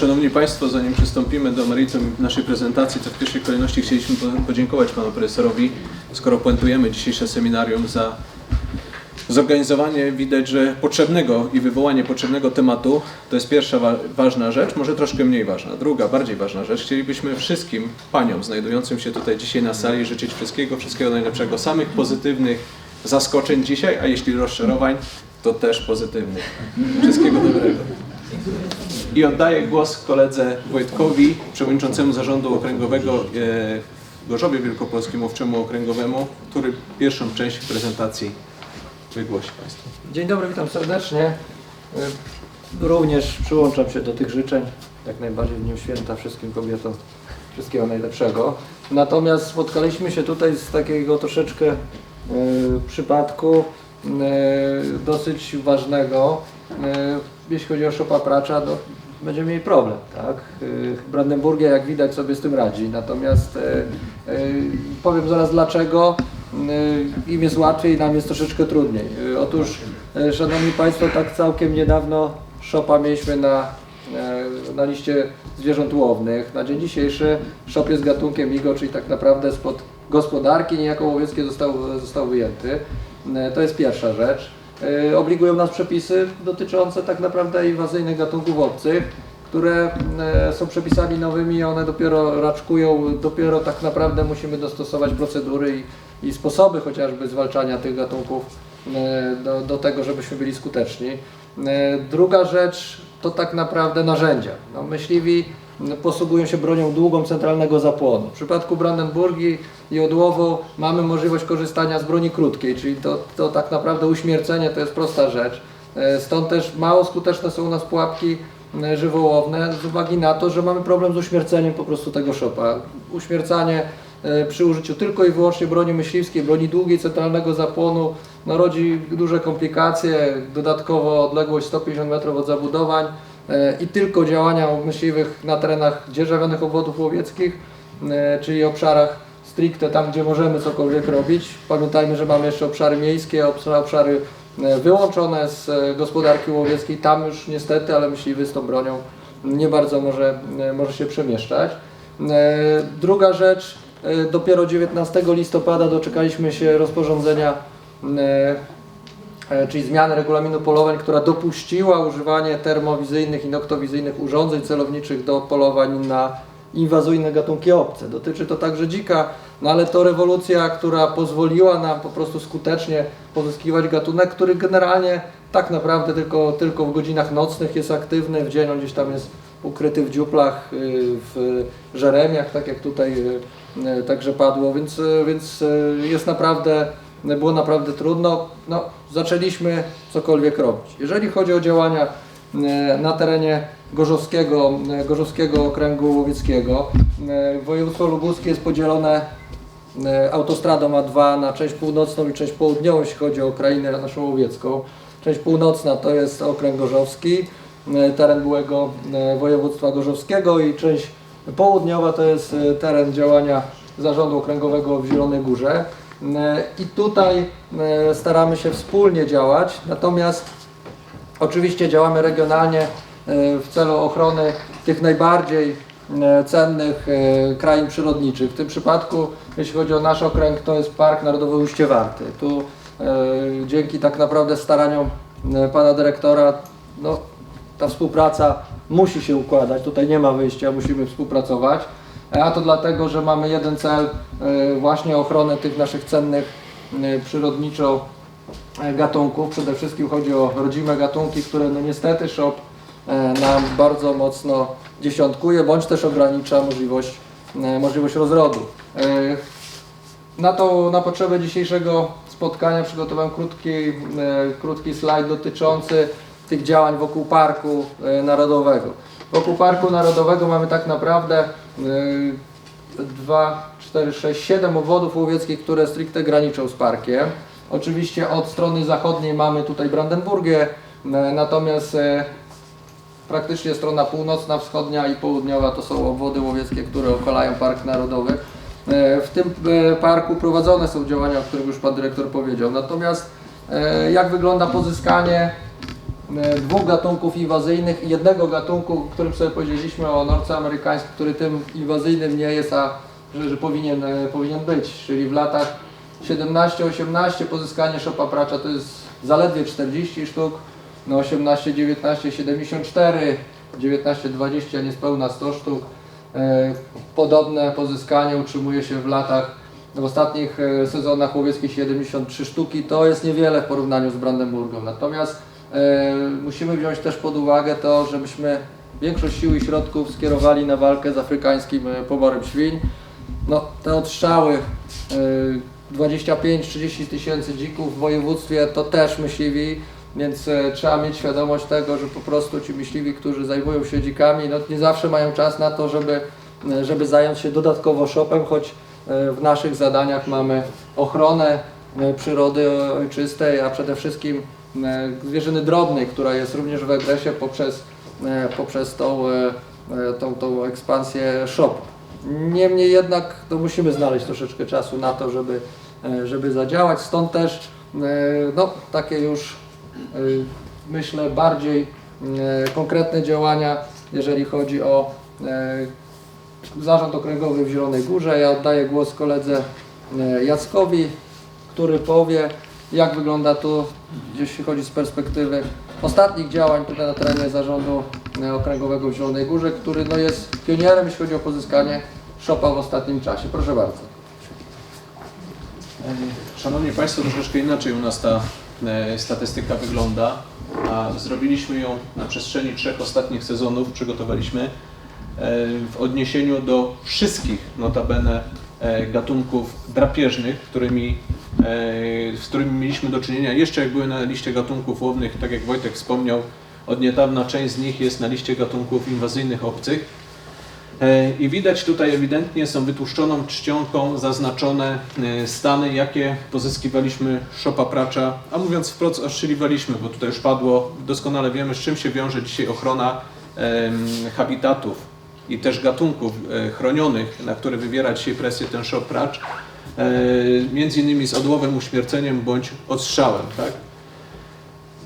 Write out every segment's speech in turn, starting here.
Szanowni Państwo, zanim przystąpimy do meritum naszej prezentacji, to w pierwszej kolejności chcieliśmy po- podziękować Panu Profesorowi, skoro puentujemy dzisiejsze seminarium za zorganizowanie widać, że potrzebnego i wywołanie potrzebnego tematu to jest pierwsza wa- ważna rzecz, może troszkę mniej ważna. Druga, bardziej ważna rzecz, chcielibyśmy wszystkim paniom znajdującym się tutaj dzisiaj na sali życzyć wszystkiego, wszystkiego najlepszego, samych pozytywnych zaskoczeń dzisiaj, a jeśli rozczarowań, to też pozytywnych. Wszystkiego dobrego. I oddaję głos koledze Wojtkowi, przewodniczącemu zarządu okręgowego e, Gorzowie Wielkopolskim Owczemu Okręgowemu, który pierwszą część prezentacji wygłosi Państwu. Dzień dobry, witam serdecznie. Y, Również przyłączam się do tych życzeń. Jak najbardziej w Dniu Święta wszystkim kobietom wszystkiego najlepszego. Natomiast spotkaliśmy się tutaj z takiego troszeczkę y, przypadku y, dosyć ważnego. Y, jeśli chodzi o Szopa Pracza, no, będziemy mieli problem. Tak? Y, Brandenburgia, jak widać, sobie z tym radzi. Natomiast y, y, powiem zaraz dlaczego. Im jest łatwiej, nam jest troszeczkę trudniej. Otóż, Szanowni Państwo, tak całkiem niedawno Szopa mieliśmy na, na liście zwierząt łownych. Na dzień dzisiejszy Szop jest gatunkiem IGO, czyli tak naprawdę spod gospodarki niejako łowieckie został, został wyjęty. To jest pierwsza rzecz. Y, Obligują nas przepisy dotyczące tak naprawdę inwazyjnych gatunków obcych które e, są przepisami nowymi one dopiero raczkują, dopiero tak naprawdę musimy dostosować procedury i, i sposoby chociażby zwalczania tych gatunków e, do, do tego, żebyśmy byli skuteczni. Druga rzecz to tak naprawdę narzędzia. No, myśliwi posługują się bronią długą centralnego zapłonu. W przypadku Brandenburgii i odłowu mamy możliwość korzystania z broni krótkiej, czyli to, to tak naprawdę uśmiercenie to jest prosta rzecz. E, Stąd też mało skuteczne są u nas pułapki e, żywołowne z uwagi na to, że mamy problem z uśmierceniem po prostu tego szopa. Uśmiercanie e, przy użyciu tylko i wyłącznie broni myśliwskiej, broni długiej, centralnego zapłonu, no rodzi duże komplikacje, dodatkowo odległość 150 metrów od zabudowań i tylko działania myśliwych na terenach dzierżawionych obwodów łowieckich, czyli obszarach stricte tam, gdzie możemy cokolwiek robić. Pamiętajmy, że mamy jeszcze obszary miejskie, obszary, e, wyłączone z e, gospodarki łowieckiej. Tam już niestety, ale myśliwy z tą bronią nie bardzo może, e, może się przemieszczać. Druga rzecz, dopiero 19 listopada doczekaliśmy się rozporządzenia, czyli zmiany regulaminu polowań, która dopuściła używanie termowizyjnych i noktowizyjnych urządzeń celowniczych do polowań na inwazyjne gatunki obce. Dotyczy to także dzika, no ale to rewolucja, która pozwoliła nam po prostu skutecznie pozyskiwać gatunek, który generalnie tak naprawdę tylko, tylko w godzinach nocnych jest aktywny, w dzień on gdzieś tam jest ukryty w dziuplach, y, w żeremiach, tak jak tutaj y, y, także padło, więc, więc jest naprawdę, było naprawdę trudno. No, zaczęliśmy cokolwiek robić. Jeżeli chodzi o działania na terenie Gorzowskiego, y, Gorzowskiego Okręgu Łowieckiego, y, województwo lubuskie jest podzielone y, autostradą A2 na część północną i część południową, jeśli chodzi o krainę naszą łowiecką. Część północna to jest okręg gorzowski, teren byłego województwa gorzowskiego i część południowa to jest teren działania Zarządu Okręgowego w Zielonej Górze. I tutaj staramy się wspólnie działać, natomiast Oczywiście działamy regionalnie e, w celu ochrony tych najbardziej e, cennych e, krain przyrodniczych. W tym przypadku, jeśli chodzi o nasz okręg, to jest Park Narodowy Ujście Warty. Tu e, dzięki tak naprawdę staraniom e, pana dyrektora, no, ta współpraca musi się układać. Tutaj nie ma wyjścia, musimy współpracować. A to dlatego, że mamy jeden cel, e, właśnie ochronę tych naszych cennych e, przyrodniczo e, gatunków. Przede wszystkim chodzi o rodzime gatunki, które no niestety SHOP e, nam bardzo mocno dziesiątkuje, bądź też ogranicza możliwość, e, możliwość rozrodu. E, Na, to, na potrzebę dzisiejszego spotkania przygotowałem krótki, e, krótki slajd dotyczący tych działań wokół Parku e, Narodowego. Wokół Parku Narodowego mamy tak naprawdę e, 2, 4, 6, 7 obwodów łowieckich, które stricte graniczą z parkiem. Oczywiście od strony zachodniej mamy tutaj Brandenburgię, e, natomiast e, praktycznie strona północna, wschodnia i południowa to są obwody łowieckie, które okalają Park Narodowy. E, W tym e, parku prowadzone są działania, o których już Pan Dyrektor powiedział. Natomiast e, jak wygląda pozyskanie dwóch gatunków inwazyjnych i jednego gatunku, o którym sobie powiedzieliśmy o norce amerykańskiej, który tym inwazyjnym nie jest, a że, że powinien, powinien być. Czyli w latach 17-18 pozyskanie szopa pracza to jest zaledwie 40 sztuk, no 18-19 74, 19-20 niespełna 100 sztuk. E, Podobne pozyskanie utrzymuje się w latach, w ostatnich e, sezonach łowieckich 73 sztuki. To jest niewiele w porównaniu z Brandenburgą. Natomiast e, musimy wziąć też pod uwagę to, żebyśmy większość sił i środków skierowali na walkę z afrykańskim poborem świń. No, te odstrzały e, 25-30 tysięcy dzików w województwie to też myśliwi, więc e, trzeba mieć świadomość tego, że po prostu ci myśliwi, którzy zajmują się dzikami, no, nie zawsze mają czas na to, żeby, e, żeby zająć się dodatkowo shopem, choć e, w naszych zadaniach mamy ochronę przyrody ojczystej, a przede wszystkim zwierzyny drobnej, która jest również w egresie poprzez, poprzez tą, tą, tą ekspansję shopu. Niemniej jednak to musimy znaleźć troszeczkę czasu na to, żeby, żeby zadziałać. Stąd też no, takie już myślę bardziej e, konkretne działania, jeżeli chodzi o e, Zarząd Okręgowy w Zielonej Górze. Ja oddaję głos koledze Jackowi, który powie, jak wygląda tu, jeśli chodzi z perspektywy ostatnich działań tutaj na terenie Zarządu Okręgowego w Zielonej Górze, który no, jest pionierem, jeśli chodzi o pozyskanie szopa w ostatnim czasie. Proszę bardzo. Szanowni Państwo, troszeczkę inaczej u nas ta statystyka wygląda, zrobiliśmy ją na przestrzeni trzech ostatnich sezonów, przygotowaliśmy e, w odniesieniu do wszystkich notabene e, gatunków drapieżnych, którymi, e, z którymi mieliśmy do czynienia jeszcze jak były na liście gatunków łownych, tak jak Wojtek wspomniał, od niedawna część z nich jest na liście gatunków inwazyjnych obcych. E, I widać tutaj ewidentnie są wytłuszczoną czcionką zaznaczone e, stany, jakie pozyskiwaliśmy szopa pracza, a mówiąc wprost ostrzeliwaliśmy, bo tutaj już padło, doskonale wiemy z czym się wiąże dzisiaj ochrona em, habitatów i też gatunków e, chronionych, na które wywiera dzisiaj presję ten szop pracz, e, między innymi z odłowem, uśmierceniem bądź odstrzałem. Tak?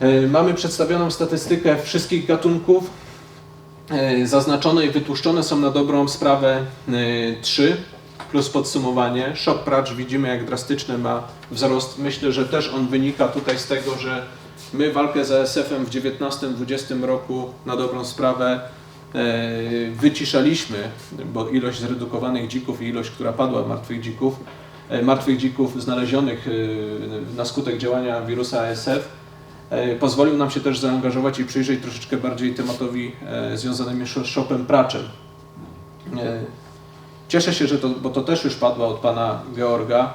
E, Mamy przedstawioną statystykę wszystkich gatunków, E, Zaznaczone i wytłuszczone są na dobrą sprawę e, trzy plus podsumowanie. Szok pracz widzimy jak drastyczny ma wzrost. Myślę, że też on wynika tutaj z tego, że my walkę z ASF-em w 19-20 roku na dobrą sprawę e, wyciszaliśmy, bo ilość zredukowanych dzików i ilość, która padła martwych dzików, e, martwych dzików znalezionych e, na skutek działania wirusa ASF E, Pozwolił nam się też zaangażować i przyjrzeć troszeczkę bardziej tematowi e, związanymi z shopem praczem. E, Cieszę się, że to, bo to też już padło od pana Georga.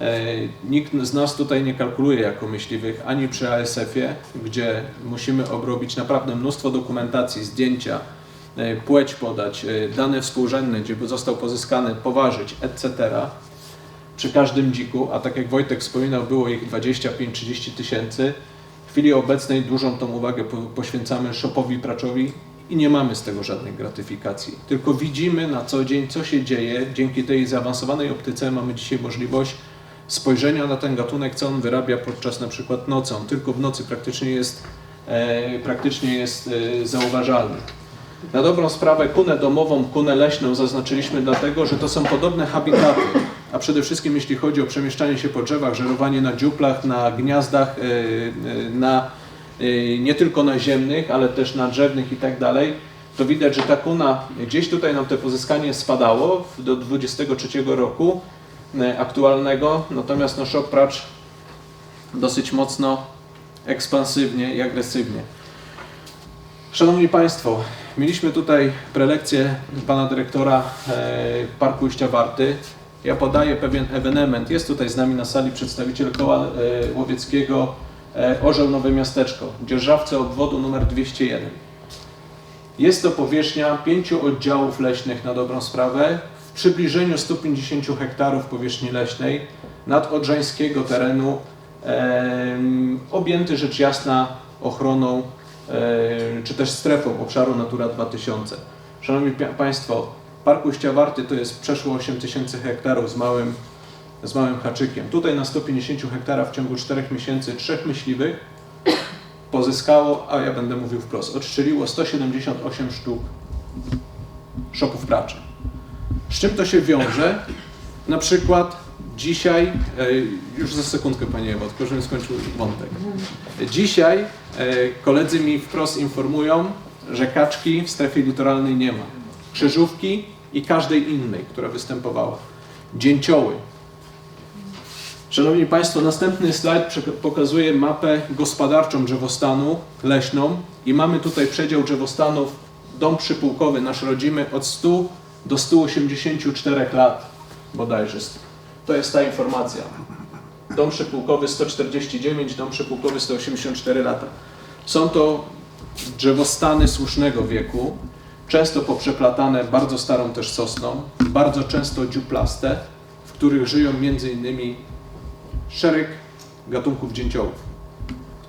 E, Nikt z nas tutaj nie kalkuluje jako myśliwych ani przy ASF-ie, gdzie musimy obrobić naprawdę mnóstwo dokumentacji, zdjęcia, e, płeć podać, e, dane współrzędne, gdzie został pozyskany, poważyć, etc przy każdym dziku, a tak jak Wojtek wspominał, było ich 25-30 tysięcy. W chwili obecnej dużą tą uwagę po- poświęcamy szopowi praczowi i nie mamy z tego żadnej gratyfikacji. Tylko widzimy na co dzień, co się dzieje. Dzięki tej zaawansowanej optyce mamy dzisiaj możliwość spojrzenia na ten gatunek, co on wyrabia podczas na przykład nocą. Tylko w nocy praktycznie jest, e, praktycznie jest e, zauważalny. Na dobrą sprawę kunę domową, kunę leśną zaznaczyliśmy dlatego, że to są podobne habitaty, a przede wszystkim jeśli chodzi o przemieszczanie się po drzewach, żerowanie na dziuplach, na gniazdach, e, e, na, e, nie tylko naziemnych, ale też na drzewnych i tak dalej, to widać, że ta kuna, gdzieś tutaj nam to pozyskanie spadało do 23 roku aktualnego, natomiast no szok pracz dosyć mocno ekspansywnie i agresywnie. Szanowni Państwo, mieliśmy tutaj prelekcję pana dyrektora Parku Ujścia Warty. Ja podaję pewien ewenement. Jest tutaj z nami na sali przedstawiciel koła e, łowieckiego e, Orzeł Nowe Miasteczko, dzierżawca obwodu numer 201. Jest to powierzchnia pięciu oddziałów leśnych na dobrą sprawę w przybliżeniu 150 hektarów powierzchni leśnej nadodrzańskiego terenu em, objęty rzecz jasna ochroną e, czy też strefą obszaru Natura 2000. Szanowni Państwo, Park Ujścia Warty to jest przeszło 8 tysięcy hektarów z małym, z małym haczykiem. Tutaj na 150 hektarach w ciągu 4 miesięcy trzech myśliwych po pozyskało, a ja będę mówił wprost, odstrzeliło 178 sztuk szopów praczy. Z czym to się wiąże? Na przykład dzisiaj, e, już za sekundkę Panie Ewo, tylko żebym skończył wątek. Dzisiaj e, koledzy mi wprost informują, że kaczki w strefie litoralnej nie ma. Krzyżówki i każdej innej, która występowała. Dzięcioły. Szanowni Państwo, następny slajd pokazuje mapę gospodarczą drzewostanu leśną i mamy tutaj przedział drzewostanów dom przypułkowy nasz rodzimy od 100 do 184 lat bodajże. To jest ta informacja. Dom przypułkowy 149, dom przypułkowy 184 lata. Są to drzewostany słusznego wieku, często poprzeplatane bardzo starą też sosną, bardzo często dziuplaste, w których żyją innymi szereg gatunków dzięciołów,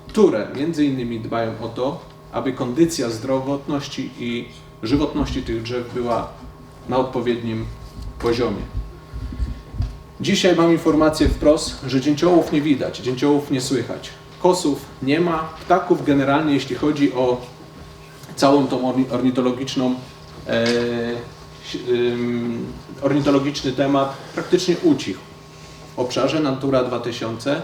które innymi dbają o to, aby kondycja zdrowotności i żywotności tych drzew była na odpowiednim poziomie. Dzisiaj mam informację wprost, że dzięciołów nie widać, dzięciołów nie słychać. Kosów nie ma, ptaków generalnie, jeśli chodzi o całą tą orni- ornitologiczną, e, ornitologiczny temat, praktycznie ucichł. W obszarze Natura 2000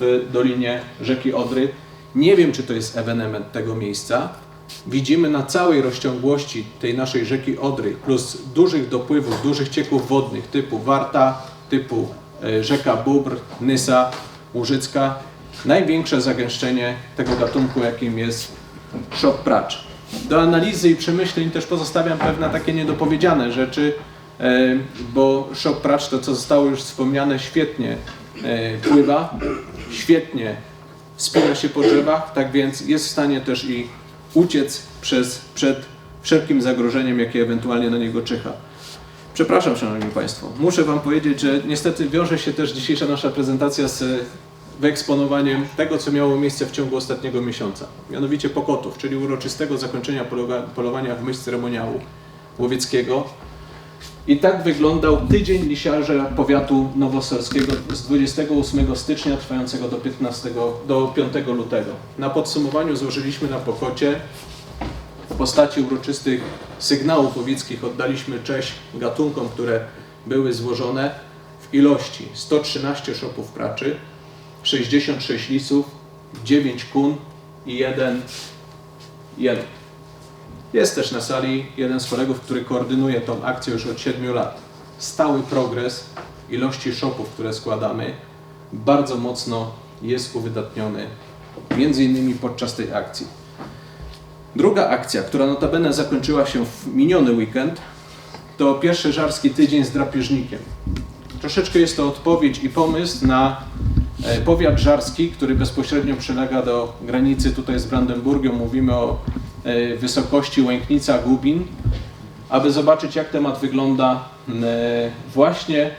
w dolinie rzeki Odry. Nie wiem, czy to jest ewenement tego miejsca. Widzimy na całej rozciągłości tej naszej rzeki Odry, plus dużych dopływów, dużych cieków wodnych typu Warta, typu e, rzeka Bóbr, Nysa, Łużycka, największe zagęszczenie tego gatunku, jakim jest szop pracz. Do analizy i przemyśleń też pozostawiam pewne takie niedopowiedziane rzeczy, e, bo szop pracz, to co zostało już wspomniane, świetnie e, pływa, świetnie wspina się po drzewach, tak więc jest w stanie też i uciec przez, przed wszelkim zagrożeniem, jakie ewentualnie na niego czyha. Przepraszam, Szanowni Państwo, muszę Wam powiedzieć, że niestety wiąże się też dzisiejsza nasza prezentacja z wyeksponowaniem tego, co miało miejsce w ciągu ostatniego miesiąca. Mianowicie pokotów, czyli uroczystego zakończenia polowa- polowania w myśl ceremoniału łowieckiego. I tak wyglądał tydzień lisiarza powiatu nowosolskiego z 28 stycznia trwającego do, 15, do 5 lutego. Na podsumowaniu złożyliśmy na pokocie w postaci uroczystych sygnałów łowieckich oddaliśmy cześć gatunkom, które były złożone w ilości 113 szopów praczy, 66 lisów, 9 kun i jeden jeleń. Jest też na sali jeden z kolegów, który koordynuje tą akcję już od 7 lat. Stały progres ilości shopów, które składamy, bardzo mocno jest uwydatniony, między innymi podczas tej akcji. Druga akcja, która notabene zakończyła się w miniony weekend, to pierwszy żarski tydzień z drapieżnikiem. Troszeczkę jest to odpowiedź i pomysł na powiat żarski, który bezpośrednio przylega do granicy tutaj z Brandenburgią. Mówimy o e, wysokości Łęknica Gubin, aby zobaczyć jak temat wygląda e, właśnie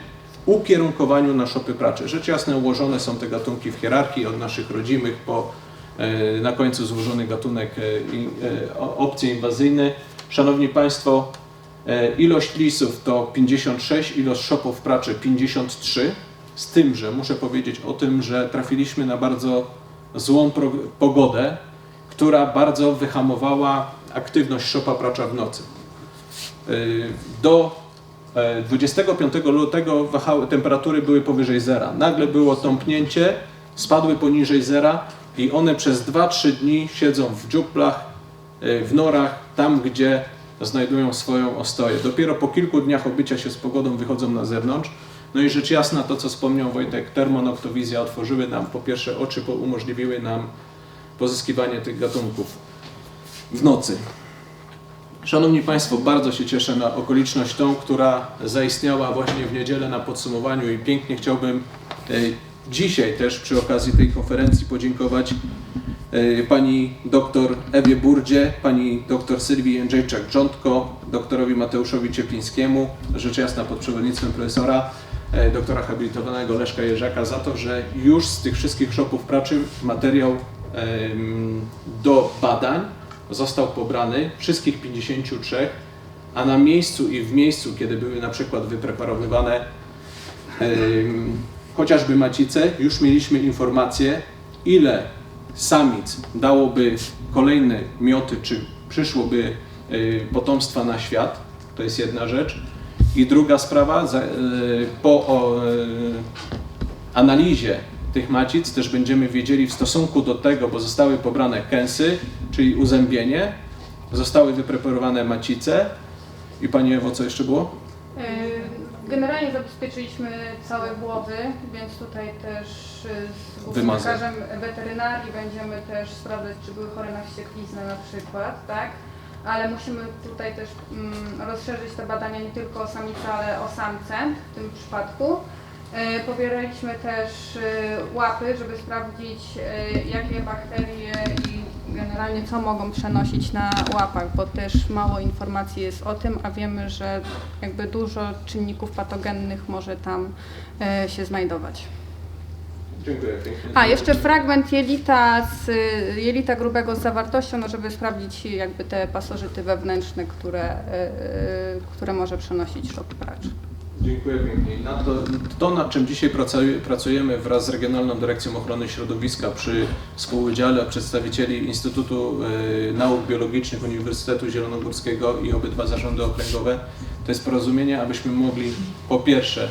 w ukierunkowaniu na szopy praczy. Rzecz jasna ułożone są te gatunki w hierarchii od naszych rodzimych po e, na końcu złożony gatunek e, i, e, o- obcy inwazyjny. Szanowni Państwo, e, ilość lisów to 56, ilość szopów praczy 53. Z tym, że muszę powiedzieć o tym, że trafiliśmy na bardzo złą pogodę, która bardzo wyhamowała aktywność szopa pracza w nocy. Y, Do e, 25 lutego wahały, temperatury były powyżej zera. Nagle było tąpnięcie, spadły poniżej zera i one przez 2-3 dni siedzą w dziuplach, e, w norach, tam gdzie znajdują swoją ostoję. Dopiero po kilku dniach obycia się z pogodą wychodzą na zewnątrz. No i rzecz jasna, to co wspomniał Wojtek, termonoktowizja otworzyły nam po pierwsze oczy, po umożliwiły nam pozyskiwanie tych gatunków w nocy. Szanowni Państwo, bardzo się cieszę na okoliczność tą, która zaistniała właśnie w niedzielę na podsumowaniu i pięknie chciałbym e, dzisiaj też przy okazji tej konferencji podziękować e, pani doktor Ewie Burdzie, pani doktor Sylwii Jędrzejczak-Rządko, doktorowi Mateuszowi Cieplińskiemu, rzecz jasna pod przewodnictwem profesora, doktora habilitowanego Leszka Jerzaka za to, że już z tych wszystkich szopów pracy materiał do badań został pobrany, wszystkich 53, a na miejscu i w miejscu, kiedy były na przykład wypreparowywane chociażby macice, już mieliśmy informację, ile samic dałoby kolejne mioty, czy przyszłoby y, potomstwa na świat, to jest jedna rzecz. I druga sprawa, y, po y, analizie tych macic też będziemy wiedzieli w stosunku do tego, bo zostały pobrane kęsy, czyli uzębienie, zostały wypreparowane macice i Pani Ewo, co jeszcze było? Yy, Generalnie zabezpieczyliśmy całe głowy, więc tutaj też z lekarzem weterynarii będziemy też sprawdzać, czy były chore na wściekliznę na przykład, tak? Ale musimy tutaj też mm, rozszerzyć te badania nie tylko o samice, ale o samce w tym przypadku. Yy, Pobieraliśmy też yy, łapy, żeby sprawdzić yy, jakie bakterie i generalnie co mogą przenosić na łapach, bo też mało informacji jest o tym, a wiemy, że jakby dużo czynników patogennych może tam e, się znajdować. Dziękuję. A, jeszcze fragment jelita, z, jelita grubego z zawartością, no żeby sprawdzić jakby te pasożyty wewnętrzne, które, e, e, które może przenosić szok pracz. Dziękuję pięknie. Na to, to, nad czym dzisiaj pracuj- pracujemy wraz z Regionalną Dyrekcją Ochrony Środowiska przy współudziale przedstawicieli Instytutu y, Nauk Biologicznych Uniwersytetu Zielonogórskiego i obydwa zarządy okręgowe, to jest porozumienie, abyśmy mogli po pierwsze,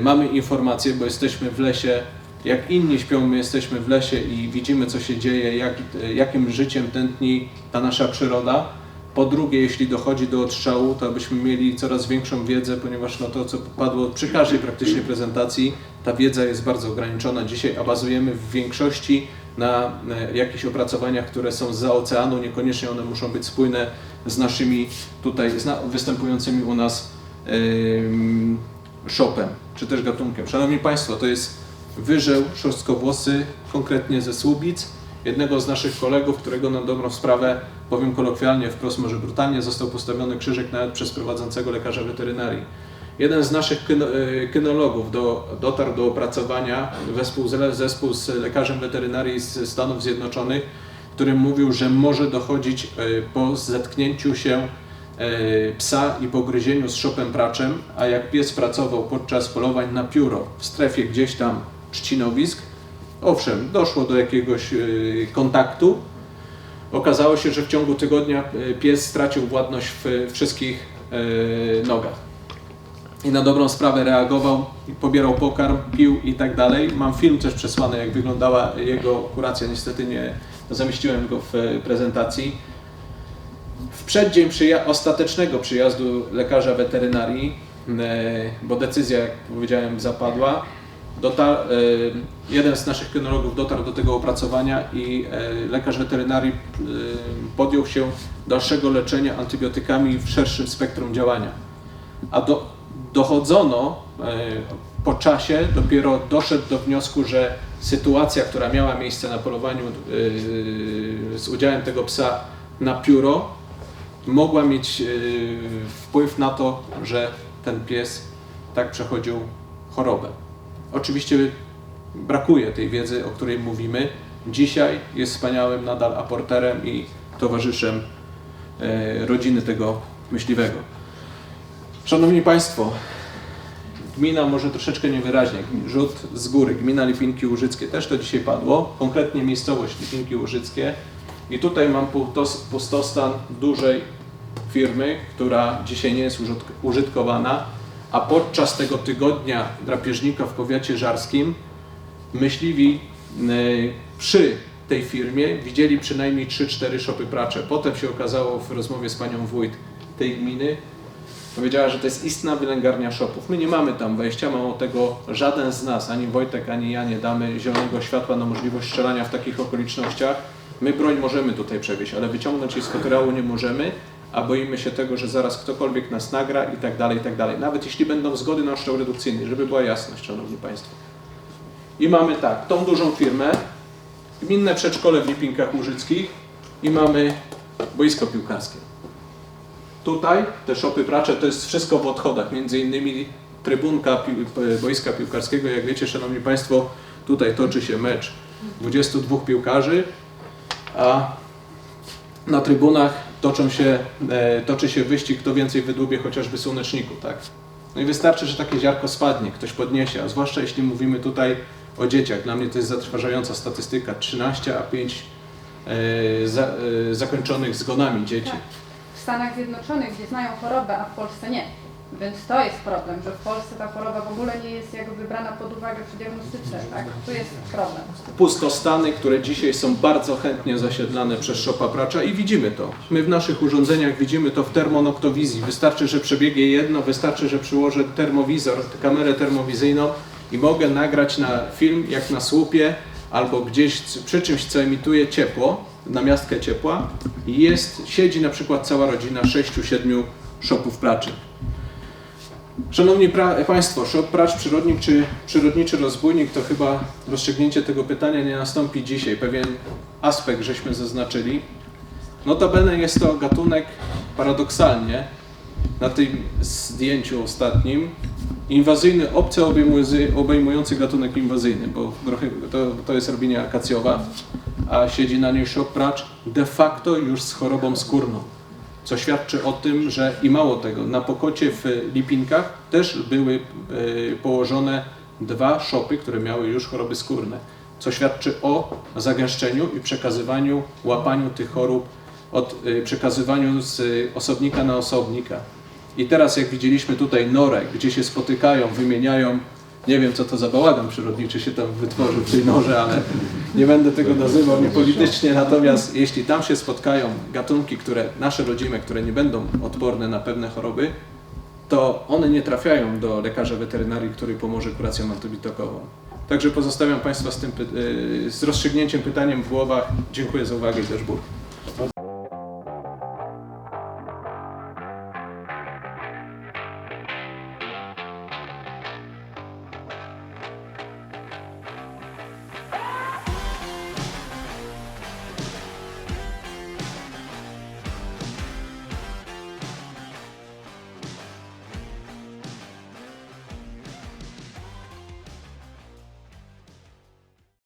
mamy informacje, bo jesteśmy w lesie, jak inni śpią, my jesteśmy w lesie i widzimy, co się dzieje, jak, jakim życiem tętni ta nasza przyroda. Po drugie, jeśli dochodzi do odstrzału, to abyśmy mieli coraz większą wiedzę, ponieważ no to, co padło przy każdej praktycznie prezentacji, ta wiedza jest bardzo ograniczona dzisiaj, a bazujemy w większości na e, jakichś opracowaniach, które są z oceanu, niekoniecznie one muszą być spójne z naszymi tutaj zna- występującymi u nas ym, szopem, czy też gatunkiem. Szanowni Państwo, to jest wyżeł szorstkowłosy, konkretnie ze Słubic, jednego z naszych kolegów, którego na dobrą sprawę, powiem kolokwialnie, wprost może brutalnie, został postawiony krzyżyk nawet przez prowadzącego lekarza weterynarii. Jeden z naszych e, kynologów do, dotarł do opracowania wespół zespół z lekarzem weterynarii z Stanów Zjednoczonych, który mówił, że może dochodzić e, po zetknięciu się e, psa i pogryzieniu z szopem praczem, a jak pies pracował podczas polowań na pióro w strefie gdzieś tam trzcinowisk, owszem, doszło do jakiegoś e, kontaktu. Okazało się, że w ciągu tygodnia e, pies stracił władność w wszystkich e, nogach. I na dobrą sprawę reagował, pobierał pokarm, pił i tak dalej. Mam film też przesłany, jak wyglądała jego kuracja. Niestety nie zamieściłem go w prezentacji. W przeddzień przyja- ostatecznego przyjazdu lekarza weterynarii, bo decyzja, jak powiedziałem, zapadła, dotar- e, jeden z naszych kynologów dotarł do tego opracowania i e, lekarz weterynarii e, podjął się dalszego leczenia antybiotykami w szerszym spektrum działania. A do, dochodzono po czasie, dopiero doszedł do wniosku, że sytuacja, która miała miejsce na polowaniu z udziałem tego psa na pióro, mogła mieć wpływ na to, że ten pies tak przechodził chorobę. Oczywiście brakuje tej wiedzy, o której mówimy. Dzisiaj jest wspaniałym nadal aporterem i towarzyszem e, rodziny tego myśliwego. Szanowni Państwo, gmina może troszeczkę niewyraźnie, rzut z góry, gmina Lipinki Łużyckie, też to dzisiaj padło, konkretnie miejscowość Lipinki Łużyckie i tutaj mam pustos- pustostan dużej firmy, która dzisiaj nie jest użytk- użytkowana, a podczas tego tygodnia drapieżnika w powiecie żarskim myśliwi y, przy tej firmie widzieli przynajmniej 3-4 szopy pracze. Potem się okazało w rozmowie z panią wójt tej gminy, powiedziała, że to jest istna wylęgarnia szopów. My nie mamy tam wejścia, mało tego żaden z nas, ani Wojtek, ani ja nie damy zielonego światła na możliwość strzelania w takich okolicznościach. My broń możemy tutaj przewieźć, ale wyciągnąć jej z foterału nie możemy, a boimy się tego, że zaraz ktokolwiek nas nagra i tak dalej, i tak dalej. Nawet jeśli będą zgody na oszczał redukcyjny, żeby była jasność, Szanowni Państwo. I mamy tak, tą dużą firmę, gminne przedszkole w Lipinkach Łużyckich i mamy boisko piłkarskie. Tutaj te szopy pracze to jest wszystko w odchodach, między innymi trybunka pi boiska piłkarskiego. Jak wiecie, Szanowni Państwo, tutaj toczy się mecz 22 piłkarzy, a na trybunach toczą się, e, toczy się wyścig, kto więcej wydłubie chociażby słoneczniku, tak? No i wystarczy, że takie ziarko spadnie, ktoś podniesie, a zwłaszcza jeśli mówimy tutaj o dzieciach. Dla mnie to jest zatrważająca statystyka. 13, a 5 e, za, e, zakończonych zgonami dzieci. Tak. W Stanach Zjednoczonych, gdzie znają chorobę, a w Polsce nie. Więc to jest problem, że w Polsce ta choroba w ogóle nie jest jakby wybrana pod uwagę przy diagnostyce, tak? Tu jest problem. pustostany, które dzisiaj są bardzo chętnie zasiedlane przez szopa pracza i widzimy to. My w naszych urządzeniach widzimy to w termonoktowizji. Wystarczy, że przebiegnie jedno, wystarczy, że przyłożę termowizor, kamerę termowizyjną i mogę nagrać na film, jak na słupie albo gdzieś przy czymś, co emituje ciepło, namiastkę ciepła i jest, siedzi na przykład cała rodzina 6-7 szopów praczy. Szanowni Państwo, szop pracz przyrodnik czy przyrodniczy rozbójnik to chyba rozstrzygnięcie tego pytania nie nastąpi dzisiaj. Pewien aspekt żeśmy zaznaczyli. Notabene jest to gatunek paradoksalnie na tym zdjęciu ostatnim inwazyjny, obcy obejmujący, gatunek inwazyjny, bo to, to jest robinia akacjowa, a siedzi na niej szop pracz de facto już z chorobą skórną co świadczy o tym, że i mało tego, na pokocie w Lipinkach też były e, położone dwa szopy, które miały już choroby skórne, co świadczy o zagęszczeniu i przekazywaniu, łapaniu tych chorób, od, e, przekazywaniu z osobnika na osobnika. I teraz jak widzieliśmy tutaj norę, gdzie się spotykają, wymieniają, nie wiem co to za bałagan przyrodniczy się tam wytworzył w tej norze, ale nie będę tego nazywał niepolitycznie, natomiast jeśli tam się spotkają gatunki, które nasze rodzime, które nie będą odporne na pewne choroby, to one nie trafiają do lekarza weterynarii, który pomoże kuracją antybitokową. Także pozostawiam Państwa z, tym, y, z rozstrzygnięciem pytaniem w głowach. Dziękuję za uwagę i też.